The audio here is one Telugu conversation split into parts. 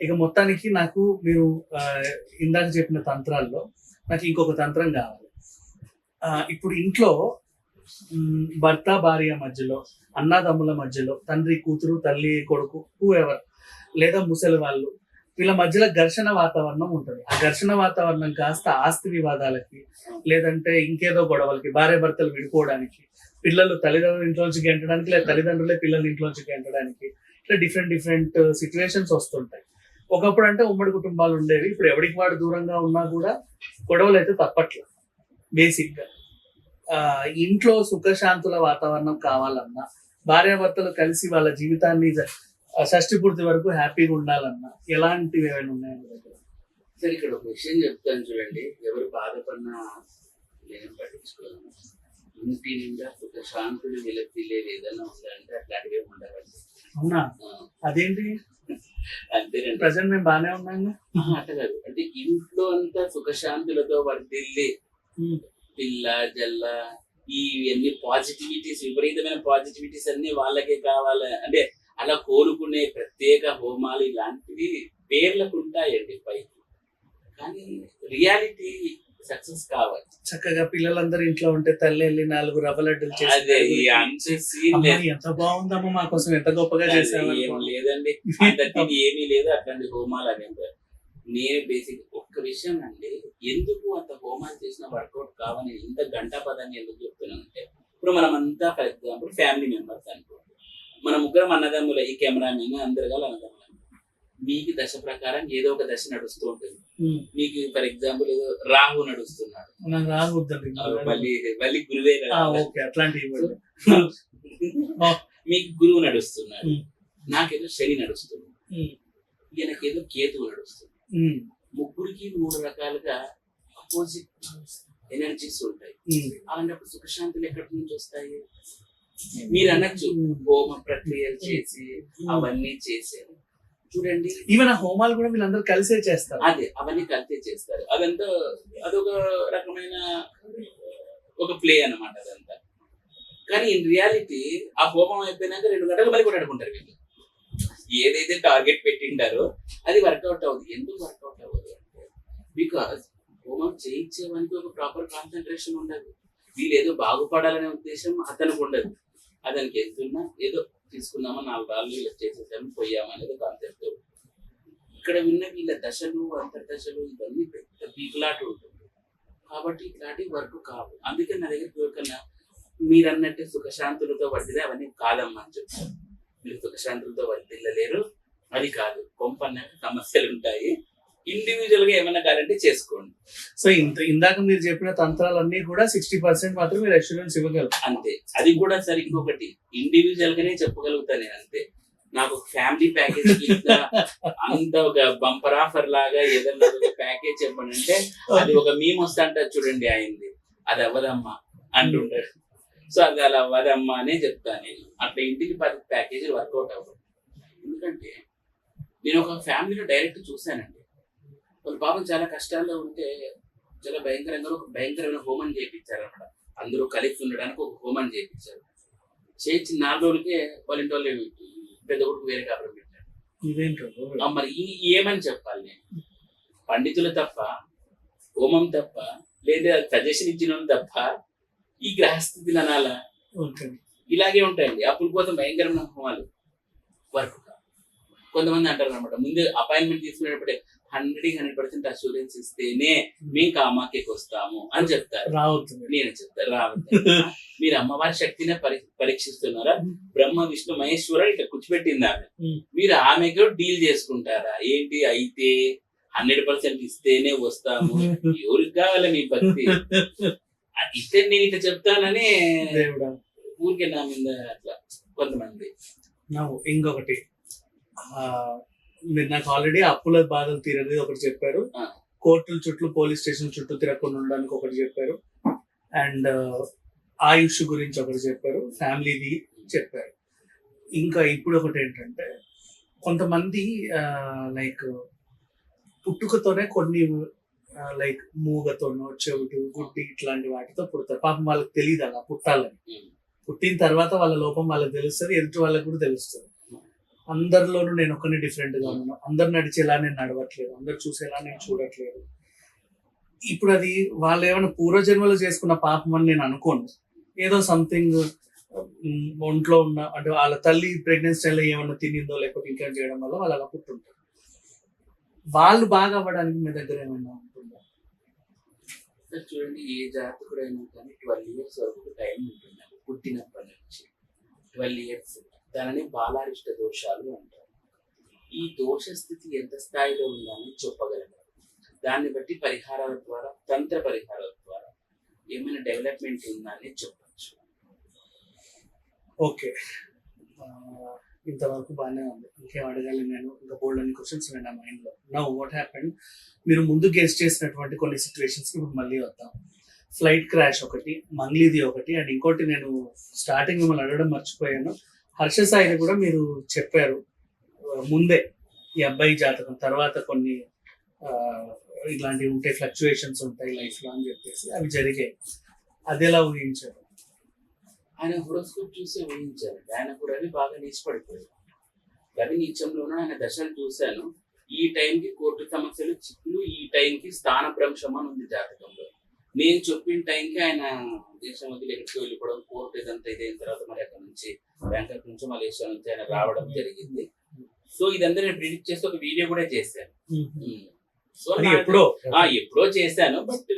ఇక మొత్తానికి నాకు మీరు ఇందాక చెప్పిన తంత్రాల్లో నాకు ఇంకొక తంత్రం కావాలి. ఇప్పుడు ఇంట్లో భర్త భార్య మధ్యలో అన్నదమ్ముల మధ్యలో తండ్రి కూతురు తల్లి కొడుకు ఎవరు ఎవర్ లేదా ముసలి వాళ్ళు వీళ్ళ మధ్యలో ఘర్షణ వాతావరణం ఉంటుంది. ఆ ఘర్షణ వాతావరణం కాస్త ఆస్తి వివాదాలకి లేదంటే ఇంకేదో గొడవలకి భార్య భర్తలు విడిపోవడానికి పిల్లలు తల్లిదండ్రుల ఇంట్లోంచి గెంటడానికి లేదా తల్లిదండ్రులే పిల్లల ఇంట్లోంచి గెంటడానికి ఇట్లా డిఫరెంట్ డిఫరెంట్ సిచ్యువేషన్స్ వస్తుంటాయి. ఒకప్పుడు అంటే ఉమ్మడి కుటుంబాలు ఉండేవి. ఇప్పుడు ఎవరికి వాడు దూరంగా ఉన్నా కూడా గొడవలు అయితే తప్పట్లేదు బేసిక్గా. ఆ, ఇంట్లో సుఖశాంతుల వాతావరణం కావాలన్నా భార్యాభర్తలు కలిసి వాళ్ళ జీవితాన్ని షష్టి పూర్తి వరకు హ్యాపీగా ఉండాలన్నా ఎలాంటివి ఏమైనా ఉన్నాయా మీ సరే ఇక్కడ ఒక విషయం చెప్తాను చూడండి. ఎవరు బాధపడినా నేను పట్టించుకోను. ఇంటి నిండా సుఖశాంతులు ఏదైనా ఉందంటే అట్లాంటివి ఏమి ఉండవండి. అవునా? అదేంటి? అంతేనండి ప్రజెంట్ మేము బాగానే ఉన్నాము అట్లా కాదు. అంటే ఇంట్లో అంతా సుఖశాంతులతో ఉమ్, పిల్ల జల్ల ఈ ఇవన్నీ పాజిటివిటీస్ విపరీతమైన పాజిటివిటీస్ అన్ని వాళ్ళకే కావాలి. అంటే అలా కోరుకునే ప్రత్యేక హోమాలు ఇలాంటివి పేర్లకు ఉంటాయండి పైకి. కానీ రియాలిటీ సక్సెస్ కావాలి. చక్కగా పిల్లలందరూ ఇంట్లో ఉంటే తల్లి వెళ్ళి నాలుగు రవ్వ లడ్డూలు చేసి. ఎంత బాగుందమ్మా మా కోసం ఎంత గొప్పగా ఏం లేదండి. ఏమీ లేదు అట్లాంటి హోమాలు అనే నేను బేసిక్ ఒక్క విషయం అండి ఎందుకు అంత హోమాలు చేసిన వర్కౌట్ కావని ఇంత గంటా పదాన్ని ఎందుకు చెప్తున్నానంటే ఇప్పుడు మనం అంతా ఫర్ ఎగ్జాంపుల్ ఫ్యామిలీ మెంబర్స్ అనుకో మన ముగ్గురం అన్నదమ్ముల ఈ కెమెరామెన్ అందరు గల అన్నదమ్ములు. మీకు దశ ప్రకారం ఏదో ఒక దశ నడుస్తూ ఉంటుంది. మీకు ఫర్ ఎగ్జాంపుల్ రాహు నడుస్తున్నాడు. రాకూడదండి మళ్ళీ మళ్ళీ గురువే. మీకు గురువు నడుస్తున్నాడు. నాకేదో శని నడుస్తుంది. ఈయనకేదో కేతువు నడుస్తుంది. ముగ్గురికి మూడు రకాలుగా అపోజిట్ ఎనర్జీస్ ఉంటాయి. అలాంటప్పుడు సుఖశాంతులు ఎక్కడి నుంచి వస్తాయి? మీరు అనొచ్చు. హోమ ప్రక్రియలు చేసి అవన్నీ చేశారు చూడండి. ఈవెన్ ఆ హోమాలు కూడా వీళ్ళందరూ కలిసే చేస్తారు. అదే అవన్నీ కలిపి చేస్తారు. అదంతా అదొక రకమైన ఒక ప్లే అన్నమాట అదంతా. కానీ ఇన్ రియాలిటీ ఆ హోమం అయిపోయినాక రెండు గంటలు మళ్ళీ కూడా అడుగుంటారు వీళ్ళు. ఏదైతే టార్గెట్ పెట్టిండారో అది వర్కౌట్ అవ్వదు. ఎందుకు వర్కౌట్ అవ్వదు అంటే బికాస్ హోమం చేయించేవానికి ఒక ప్రాపర్ కాన్సన్ట్రేషన్ ఉండదు. వీళ్ళు ఏదో బాగుపడాలనే ఉద్దేశం అతనికి ఉండదు. అతనికి ఎంతున్నా ఏదో తీసుకున్నామా నాలుగు రాళ్ళు ఇలా చేసేసాము పోయాము అనేది కాన్సెప్ట్ ఇక్కడ విన్న వీళ్ళ దశలు అంతర్దశలు ఇవన్నీ పెద్ద పీకులాట ఉంటుంది. కాబట్టి ఇట్లాంటి వర్క్ కావు. అందుకే నా దగ్గర ఎవరికన్నా మీరు అన్నట్టు సుఖశాంతులతో వర్దిలే అవన్నీ కాదమ్మా అని చెప్తారు. మీరు సుఖశాంతులతో వర్దిల్లలేరు అది కాదు. కొంపన్న సమస్యలు ఉంటాయి ఇండివిజువల్గా ఏమైనా కావాలంటే చేసుకోండి. సో ఇంత ఇందాక మీరు చెప్పిన తంత్రాలన్నీ కూడా సిక్స్టీ పర్సెంట్ మాత్రం మీరు అష్యూరెన్స్ ఇవ్వగలరు. అంతే. అది కూడా సరే ఇంకొకటి. ఇండివిజువల్ గానే చెప్పగలుగుతా నేను అంతే. నాకు ఒక ఫ్యామిలీ ప్యాకేజ్ అంత ఒక బంపర్ ఆఫర్ లాగా ఏదైనా ఒక ప్యాకేజ్ చెప్పండి అంటే అది ఒక మీమ్ వస్తా చూడండి అయింది. అది అవ్వదమ్మా అంటుంటాడు. సో అది అలా అవ్వదమ్మా అనే చెప్తాను నేను. అట్లా ఇంటికి పది ప్యాకేజీలు వర్కౌట్ అవ్వదు. ఎందుకంటే నేను ఒక ఫ్యామిలీలో డైరెక్ట్ చూశానండి. వాళ్ళ పాపం చాలా కష్టాల్లో ఉంటే చాలా భయంకరంగా ఒక భయంకరమైన హోమం చేయించారు అనమాట అందరూ కలిసి ఉండడానికి ఒక హోమం చేయించారు. చేయించి నాలుగు రోజులకే వాళ్ళ ఇంటి వాళ్ళు పెద్ద కొడుకు వేరే కాపురం ఆ మరి ఏమని చెప్పాలి నేను? పండితులు తప్ప హోమం తప్ప లేదా సజెషన్ ఇచ్చిన తప్ప ఈ గ్రహస్థితిని అనాలా ఇలాగే ఉంటాయండి. అప్పుల కోసం భయంకరమైన హోమాలు. వర్క్ కొంతమంది అంటారు అనమాట ముందు అపాయింట్మెంట్ తీసుకునేటప్పుడే హండ్రెడ్ హండ్రెడ్ పర్సెంట్ అష్యూరెన్స్ ఇస్తేనే మేము కామాఖ్యకి వస్తాము అని చెప్తారు. రావద్దు. నేను చెప్తాను రావద్దు. మీరు అమ్మవారి శక్తినే పరి పరీక్షిస్తున్నారా? బ్రహ్మ విష్ణు మహేశ్వర ఇట్లా కూర్చోబెట్టింది ఆమె Hmm. మీరు ఆమెకు డీల్ చేసుకుంటారా? ఏంటి? అయితే హండ్రెడ్ పర్సెంట్ ఇస్తేనే వస్తాము. ఎవరికి కావాలి మీ భక్తి? ఇస్తే నేను ఇట్లా చెప్తానని ఊరికే నా మీద అట్లా కొంతమంది. ఇంకొకటి. మీరు నాకు ఆల్రెడీ అప్పుల బాధలు తీరనేది ఒకటి చెప్పారు. కోర్టుల చుట్టూ పోలీస్ స్టేషన్ చుట్టూ తిరగకుండా ఉండడానికి ఒకటి చెప్పారు. అండ్ ఆయుష్ గురించి ఒకటి చెప్పారు. ఫ్యామిలీది చెప్పారు. ఇంకా ఇప్పుడు ఒకటి ఏంటంటే కొంతమంది లైక్ పుట్టుకతోనే కొన్ని లైక్ మూగతోనో చెవిటి గుడ్డి ఇట్లాంటి వాటితో పుడతారు. పాపం వాళ్ళకి తెలియదు అలా పుట్టాలని. పుట్టిన తర్వాత వాళ్ళ లోపం వాళ్ళకి తెలుస్తుంది ఎదుటి వాళ్ళకి కూడా తెలుస్తుంది. అందరిలోనూ నేను ఒకరిని డిఫరెంట్గా ఉన్నాను. అందరు నడిచేలా నేను నడవట్లేదు. అందరు చూసేలా నేను చూడట్లేదు. ఇప్పుడు అది వాళ్ళు ఏమైనా పూర్వజన్మలో చేసుకున్న పాపం అని నేను అనుకోను. ఏదో సంథింగ్ ఒంట్లో ఉన్న అంటే వాళ్ళ తల్లి ప్రెగ్నెన్సీ టైంలో ఏమైనా తినిందో లేకపోతే ఇంకా చేయడం వల్ల వాళ్ళు అలా పుట్టుంటారు. వాళ్ళు బాగా అవ్వడానికి మీ దగ్గర ఏమైనా ఉంటుందా? చూడండి ఏ జాతకుడైనా కానీ ట్వెల్వ్ ఇయర్స్ వరకు టైం ఉంటుంది? నాకు పుట్టినప్పటి నుంచి. ట్వెల్వ్ ఇయర్స్ దానిని బాలారిష్ట దోషాలు అంటారు. ఈ దోష స్థితి ఎంత స్థాయిలో ఉందని చెప్పగలరు? దాన్ని బట్టి పరిహారాల ద్వారా తంత్ర పరిహారాల ద్వారా ఏమైనా డెవలప్మెంట్ ఉందని చెప్పచ్చు. ఓకే. ఇంతవరకు బాగానే ఉంది. ఇంకేం అడగాలి నేను? ఇంకా బోల్డ్ అన్ని క్వశ్చన్స్ ఉన్నాయి నా మైండ్లో నా వాట్ హ్యాపెండ్ మీరు ముందు గెస్ట్ చేసినటువంటి కొన్ని సిచ్యువేషన్స్కి ఇప్పుడు మళ్ళీ వద్దాం. ఫ్లైట్ క్రాష్ ఒకటి మంగ్లీది ఒకటి అండ్ ఇంకోటి నేను స్టార్టింగ్ మిమ్మల్ని అడగడం మర్చిపోయాను. హర్ష సాయిని కూడా మీరు చెప్పారు. ముందే ఈ అబ్బాయి జాతకం తర్వాత కొన్ని ఇలాంటివి ఉంటాయి ఫ్లక్చుయేషన్స్ ఉంటాయి లైఫ్లో అని చెప్పేసి అవి జరిగాయి. అది ఎలా ఊహించారు? ఆయన హోరోస్కోప్ చూసి ఊహించారు. ఆయన కూడా రవి బాగా నీచి పడిపోయాడు రవి నీచంలోనూ ఆయన దశలు చూశాను. ఈ టైంకి కోర్టు సమస్యలు చిక్కులు ఈ టైంకి స్థాన భ్రంశం అని ఉంది జాతకంలో. నేను చెప్పిన టైంకి ఆయన దేశం వదిలి ఎక్కడికి వెళ్ళిపోవడం కోర్టు ఇదంతా ఇదైన తర్వాత మరి అక్కడ నుంచి బ్యాంకాక్ నుంచి మలేషియా నుంచి ఆయన రావడం జరిగింది. సో ఇదంతా నేను ప్రిడిక్ట్ చేసి ఒక వీడియో కూడా చేశాను. సో ఎప్పుడో? ఆ, ఎప్పుడో చేశాను బట్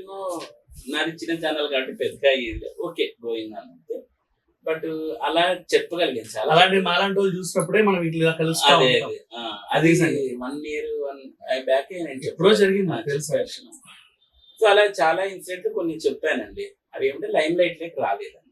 నాది చిన్న ఛానల్ కాబట్టి పెద్దగా అయ్యింది. ఓకే గోయింగ్ అంతే బట్ అలా చెప్పగలిగాను చాలా. అలాంటి మాలాంటి వాళ్ళు చూసినప్పుడే మనం ఇట్లా కలుస్తా అదే. వన్ ఇయర్ వన్ బ్యాక్ ఎప్పుడో. జరిగింది తెలుసు. సో అలా చాలా ఇన్సిడెంట్ కొన్ని చెప్పానండి. అవి ఏమంటే లైమ్ లైట్ లేక రాలేదు.